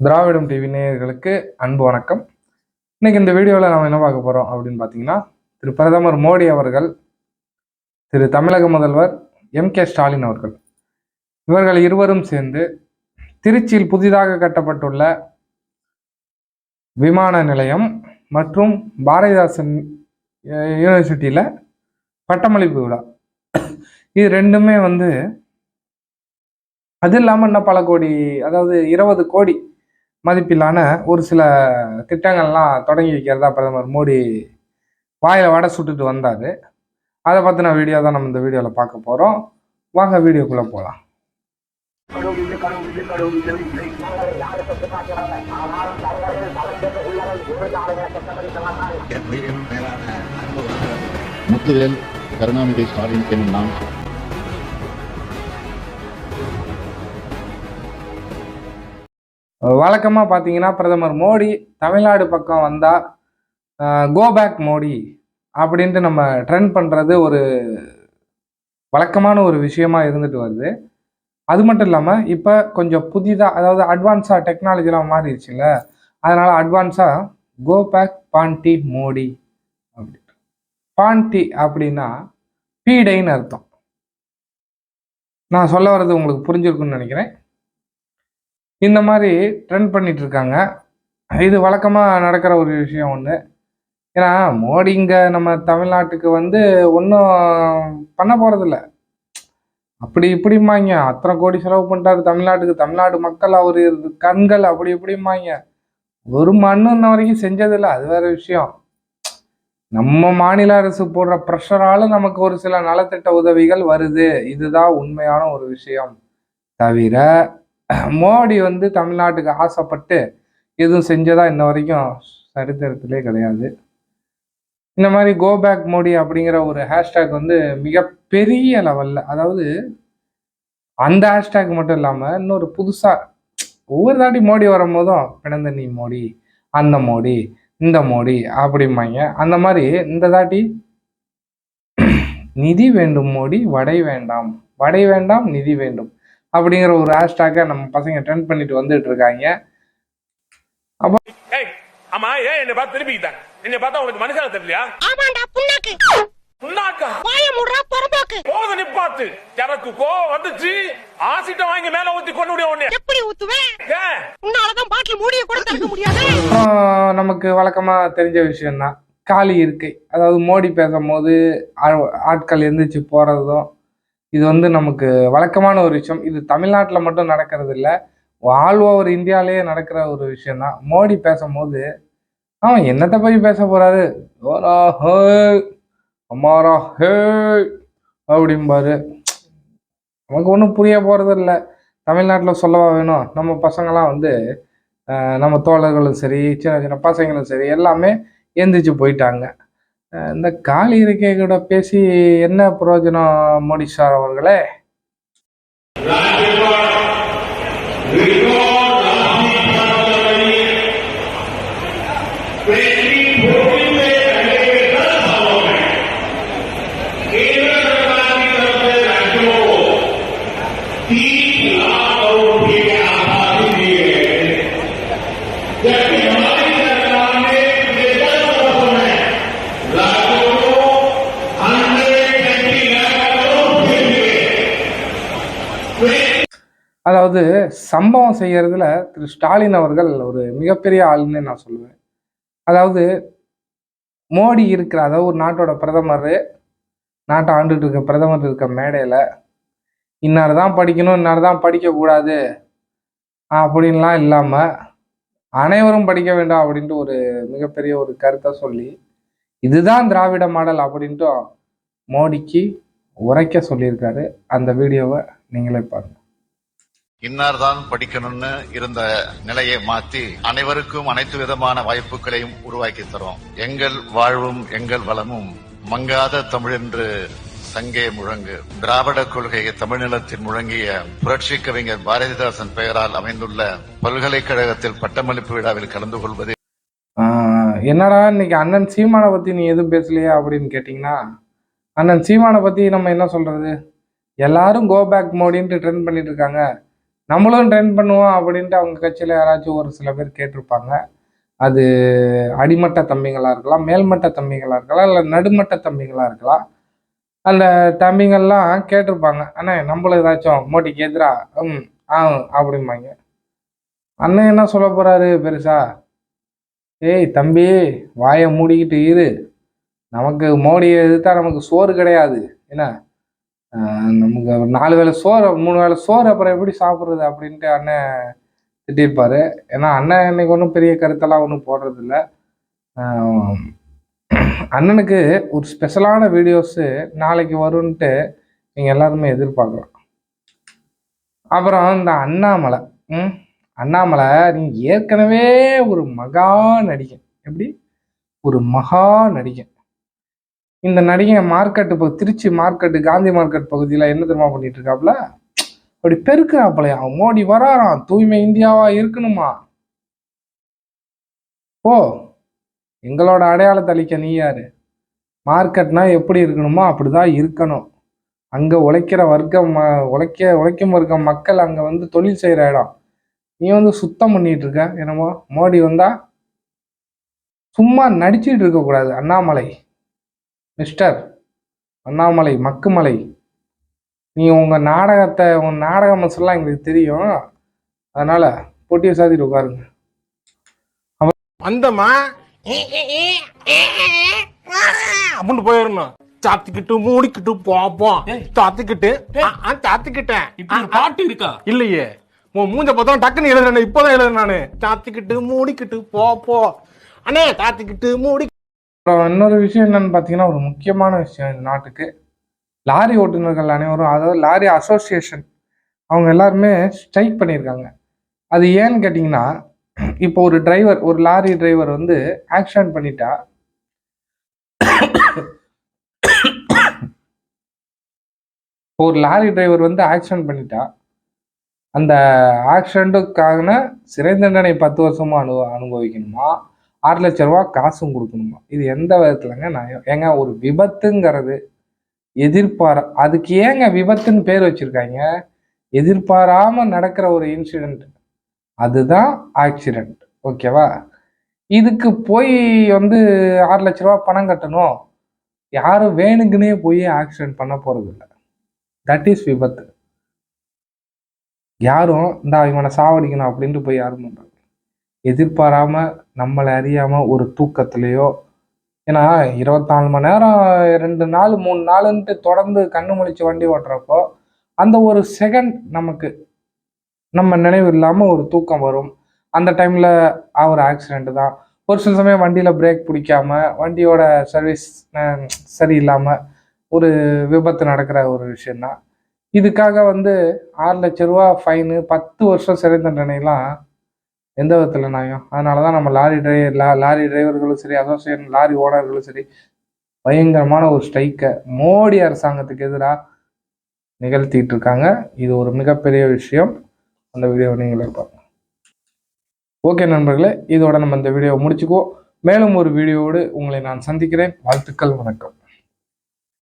திராவிடம் டிவி நேயர்களுக்கு அன்பு வணக்கம். இன்னைக்கு இந்த வீடியோவில் நாம் என்ன பார்க்க போகிறோம் அப்படின்னு பார்த்தீங்கன்னா திரு பிரதமர் மோடி அவர்கள் திரு தமிழக முதல்வர் எம் கே ஸ்டாலின் அவர்கள். இவர்கள் இருவரும் சேர்ந்து திருச்சியில் புதிதாக கட்டப்பட்டுள்ள விமான நிலையம் மற்றும் பாரதிதாசன் யூனிவர்சிட்டியில் பட்டமளிப்பு விழா. இது ரெண்டுமே வந்து அது இல்லாமல் இன்னும் பல கோடி அதாவது இருபது கோடி மதிப்பிலான ஒரு சில திட்டங்கள்லாம் தொடங்கி வைக்கிறதா பிரதமர் மோடி வாயில் வடை சுட்டுட்டு வந்தார். அதை பற்றின வீடியோ தான் நம்ம இந்த வீடியோவில் பார்க்க போகிறோம் வாங்க வீடியோக்குள்ளே போகலாம் முத்துவேல் கருணாநிதி ஸ்டாலின் நான் வழக்கமாக பார்த்தீங்கன்னா பிரதமர் மோடி தமிழ்நாடு பக்கம் வந்தால் கோ பேக் மோடி அப்படின்ட்டு நம்ம ட்ரெண்ட் பண்ணுறது ஒரு வழக்கமான ஒரு விஷயமா இருந்துட்டு வருது. அது மட்டும் இல்லாமல் இப்போ கொஞ்சம் புதிதாக அதாவது அட்வான்ஸாக டெக்னாலஜிலாம் மாறிடுச்சுல்ல அதனால் அட்வான்ஸாக கோ பேக் பாண்டி மோடி அப்படி. பாண்டி அப்படின்னா பீடைன்னு அர்த்தம். நான் சொல்ல வர்றது உங்களுக்கு புரிஞ்சிருக்குன்னு நினைக்கிறேன். இந்த மாதிரி ட்ரெண்ட் பண்ணிட்டு இருக்காங்க இது வழக்கமாக நடக்கிற ஒரு விஷயம் ஒன்று ஏன்னா மோடி இங்கே நம்ம தமிழ்நாட்டுக்கு வந்து ஒன்றும் பண்ண போகிறதில்ல அப்படி இப்படிம்பாங்க. அத்தனை கோடி செலவு பண்ணிட்டாரு தமிழ்நாட்டுக்கு. தமிழ்நாடு மக்கள் அவர் கண்கள் அப்படி இப்படிம்பாங்க. ஒரு மண்ணு வரைக்கும் செஞ்சதில்லை. அது வேற விஷயம். நம்ம மாநில அரசு போடுற ப்ரெஷரால நமக்கு ஒரு சில நலத்திட்ட உதவிகள் வருது. இதுதான் உண்மையான ஒரு விஷயம். தவிர மோடி வந்து தமிழ்நாட்டுக்கு ஆசைப்பட்டு எதுவும் செஞ்சதா இன்ன வரைக்கும் சரித்திரத்திலே கிடையாது. இந்த மாதிரி கோபேக் மோடி அப்படிங்கிற ஒரு ஹேஷ்டேக் வந்து மிகப்பெரிய லெவல்ல அதாவது அந்த ஹேஷ்டேக் மட்டும் இல்லாமல் இன்னொரு புதுசாக ஒவ்வொரு தாட்டி மோடி வரும்போதும் பிணந்த நீ மோடி அந்த மோடி இந்த மோடி அப்படிம்பாங்க. அந்த மாதிரி இந்த தாட்டி நிதி வேண்டும் மோடி வடை வேண்டாம் வடை வேண்டாம் நிதி வேண்டும். அப்படிங்கிற ஒரு ஹேஷ்டேக்கை நம்ம பசங்க ட்ரெண்ட் பண்ணிட்டு வந்துட்டு இருக்காங்க. ஏய் ஆமா ஏன் என்னை பார்த்து திரும்பிக்கிட்டாங்க என்னை பார்த்தா உனக்கு மனுஷால தெரியலையா? ஆமாண்டா புண்ணாக்கு. புண்ணாக்கா? வாய முடுறா புறம்போக்கு. போத நிப்பாத்து. எனக்கு கோவம் வந்துச்சு ஆசிட்ட வாங்கி மேல ஊத்தி கொண்டு முடியும் உடனே எப்படி ஊத்துவேன் உன்னாலதான் பாட்டில் மூடிய கூட திறக்க முடியாது. நமக்கு வழக்கமாக தெரிஞ்ச விஷயம்தான். காலி இருக்கை. அதாவது மோடி பேசும்போது ஆட்கள் எந்திரிச்சு போகிறதும் இது வந்து நமக்கு வழக்கமான ஒரு விஷயம். இது தமிழ்நாட்டில் மட்டும் நடக்கிறது இல்லை ஆல் ஓவர் இந்தியாவிலேயே நடக்கிற ஒரு விஷயந்தான் மோடி பேசும்போது அவன் என்னத்தை பற்றி பேச போறாரு? ஓரா ஹே அம்மாரா ஹே அப்படிம்பாரு. நமக்கு ஒன்றும் புரிய போகிறது இல்லை தமிழ்நாட்டில் சொல்லவா வேணும்? நம்ம பசங்களாம் வந்து நம்ம தோழர்களும் சரி சின்ன சின்ன பசங்களும் சரி எல்லாமே எந்திரிச்சு போயிட்டாங்க. இந்த காலி இருக்கை கூட பேசி என்ன பிரயோஜனம் மோடி சார் அவர்களே? அதாவது சம்பவம் செய்கிறதுல திரு ஸ்டாலின் அவர்கள் ஒரு மிகப்பெரிய ஆளுன்னு நான் சொல்லுவேன். அதாவது மோடி இருக்கிற அதாவது ஒரு நாட்டோட பிரதமர் நாட்டை ஆண்டுட்டு இருக்க பிரதமர் இருக்க மேடையில் இன்னார் தான் படிக்கணும் இன்னார் தான் படிக்கக்கூடாது அப்படின்லாம் இல்லாமல் அனைவரும் படிக்க வேண்டாம் அப்படின்ட்டு ஒரு மிகப்பெரிய ஒரு கருத்தை சொல்லி இதுதான் திராவிட மாடல் அப்படின்ட்டு மோடிக்கு உரைக்க சொல்லியிருக்காரு. அந்த வீடியோவை நீங்களே பாருங்க. இன்னார் தான் படிக்கணும்னு இருந்த நிலையை மாற்றி அனைவருக்கும் அனைத்து விதமான வாய்ப்புகளையும் உருவாக்கி தரோம். எங்கள் வாழ்வும் எங்கள் வளமும் மங்காத தமிழென்று சங்கே முழங்கு. திராவிட கொள்கையை தமிழ்நிலத்தில் முழங்கிய புரட்சி கவிஞர் பாரதிதாசன் பெயரால் அமைந்துள்ள பல்கலைக்கழகத்தில் பட்டமளிப்பு விழாவில் கலந்து கொள்வது என்னடா இன்னைக்கு அண்ணன் சீமானை பத்தி நீ எதுவும் பேசலையா அப்படின்னு கேட்டிங்கன்னா அண்ணன் சீமானை பத்தி நம்ம என்ன சொல்றது? எல்லாரும் கோ பேக் மோடின்ட்டு ட்ரெண்ட் பண்ணிட்டு இருக்காங்க. நம்மளும் ட்ரெயின் பண்ணுவோம் அப்படின்ட்டு அவங்க கட்சியில் யாராச்சும் ஒரு சில பேர் கேட்டிருப்பாங்க. அது அடிமட்ட தம்பிங்களாக இருக்கலாம் மேல்மட்ட தம்பிங்களாக இருக்கலாம் இல்லை நடுமட்ட தம்பிங்களாக இருக்கலாம். அந்த தம்பிங்கள்லாம் கேட்டிருப்பாங்க. அண்ணே நம்மளும் ஏதாச்சும் மோட்டிக்கு எதிரா? ம் ஆ அப்படிம்பாங்க. அண்ணன் என்ன சொல்ல போகிறாரு பெருசா? ஏய் தம்பி வாயை மூடிக்கிட்டு இரு. நமக்கு மோடியை எதிர்த்தா நமக்கு சோறு கிடையாது. என்ன? நமக்கு ஒரு நாலு வேளை சோறு மூணு வேளை சோறு அப்புறம் எப்படி சாப்பிட்றது அப்படின்ட்டு அண்ணன் திட்டிருப்பார் ஏன்னா அண்ணன் இன்னைக்கு ஒன்றும் பெரிய கருத்தெல்லாம் ஒன்றும் போடுறதில்ல. அண்ணனுக்கு ஒரு ஸ்பெஷலான வீடியோஸு நாளைக்கு வரும்ன்ட்டு நீங்கள் எல்லாருமே எதிர்பார்க்கலாம் அப்புறம் இந்த அண்ணாமலை ம் அண்ணாமலை நீங்கள் ஏற்கனவே ஒரு மகா நடிகன். எப்படி? ஒரு மகா நடிகன். இந்த நடிகை மார்க்கெட்டு இப்போ திருச்சி மார்க்கெட்டு காந்தி மார்க்கெட் பகுதியில் என்ன தெரியுமா பண்ணிட்டு இருக்காப்புல அப்படி பெருக்கிறாப்புலையா மோடி வராராம் தூய்மை இந்தியாவா இருக்கணுமா? ஓ எங்களோட அடையாளத்தை அளிக்க நீ யாரு? மார்க்கெட்னா எப்படி இருக்கணுமோ அப்படிதான் இருக்கணும். அங்க உழைக்கிற வர்க்கம் ம- உழைக்க உழைக்கும் வர்க்கம் மக்கள் அங்க வந்து தொழில் செய்யற இடம். நீ வந்து சுத்தம் பண்ணிட்டு இருக்க என்னமோ? மோடி வந்தா சும்மா நடிச்சிட்டு இருக்க கூடாது அண்ணாமலை. மிஸ்டர் அண்ணாமலை மக்குமலை. நீ உங்க நாடகத்தை உங்க நாடக மசலாம் எங்களுக்கு தெரியும். அதனால போட்டியை சாத்திட்டு உட்காருங்க. வந்தமா அப்படின்னு போயிடணும் சாத்திக்கிட்டு மூடிக்கிட்டு போப்போம் சாத்திக்கிட்டு. ஒரு பாட்டு இருக்கா? இல்லையே. உன் மூஞ்ச பார்த்தா டக்குன்னு எழுதுறேன் இப்பதான் எழுதுறேன் நானு. சாத்திக்கிட்டு மூடிக்கிட்டு போ போ. அண்ணே சாத்திக்கிட்டு மூடி அப்புறம் இன்னொரு விஷயம் என்னன்னு பார்த்தீங்கன்னா ஒரு முக்கியமான விஷயம் இந்த நாட்டுக்கு. லாரி ஓட்டுநர்கள் அனைவரும் அதாவது லாரி அசோசியேஷன் அவங்க எல்லாருமே ஸ்ட்ரைக் பண்ணியிருக்காங்க. அது ஏன்னு கேட்டிங்கன்னா இப்போ ஒரு டிரைவர் ஒரு லாரி டிரைவர் வந்து ஆக்சிடென்ட் பண்ணிட்டா ஒரு லாரி டிரைவர் வந்து ஆக்சிடென்ட் பண்ணிட்டா அந்த ஆக்சிடென்ட்டுக்கான சிறை தண்டனை பத்து வருஷமா அனு அனுபவிக்கணுமா? ஆறு லட்ச ரூபா காசும் கொடுக்கணுமா? இது எந்த விதத்துலங்க நான் ஏங்க ஒரு விபத்துங்கிறது எதிர்பார அதுக்கு ஏங்க விபத்துன்னு பேர் வச்சிருக்காங்க? எதிர்பாராம நடக்கிற ஒரு இன்சிடெண்ட் அதுதான் ஆக்சிடெண்ட் ஓகேவா? இதுக்கு போய் வந்து ஆறு லட்ச ரூபா பணம் கட்டணும். யாரும் வேணுங்கன்னே போய் ஆக்சிடென்ட் பண்ண போறது இல்லை தட் இஸ் விபத்து. யாரும் இந்த இவனை சாவடிக்கணும் அப்படின்ட்டு போய் யாரும் பண்ணுறாங்க எதிர்பாராம நம்மளை அறியாமல் ஒரு தூக்கத்துலேயோ ஏன்னா இருபத்தாலு மணி நேரம் ரெண்டு நாள் மூணு நாளுன்ட்டு தொடர்ந்து கண்ணு முழிச்சு வண்டி ஓட்டுறப்போ அந்த ஒரு செகண்ட் நமக்கு நம்ம நினைவு இல்லாமல் ஒரு தூக்கம் வரும். அந்த டைமில் ஒரு ஆக்சிடெண்ட்டு தான். ஒரு சில சமயம் வண்டியில் பிரேக் பிடிக்காம வண்டியோட சர்வீஸ் சரியில்லாமல் ஒரு விபத்து நடக்கிற ஒரு விஷயந்தான் இதுக்காக வந்து ஆறு லட்ச ரூபா ஃபைனு பத்து வருஷம் சிறை தண்டனைலாம் எந்த விதத்தில் நியாயம்? அதனால தான் நம்ம லாரி டிரைவர் லா லாரி டிரைவர்களும் சரி அசோசியேஷன் லாரி ஓனர்களும் சரி பயங்கரமான ஒரு ஸ்ட்ரைக்கை மோடி அரசாங்கத்துக்கு எதிராக நிகழ்த்திட்டு இருக்காங்க. இது ஒரு மிகப்பெரிய விஷயம். அந்த வீடியோவை நீங்களே பாருங்க. ஓகே நண்பர்களே இதோட நம்ம இந்த வீடியோவை முடிச்சுக்குவோம். மேலும் ஒரு வீடியோவோடு உங்களை நான் சந்திக்கிறேன். வாழ்த்துக்கள் வணக்கம்.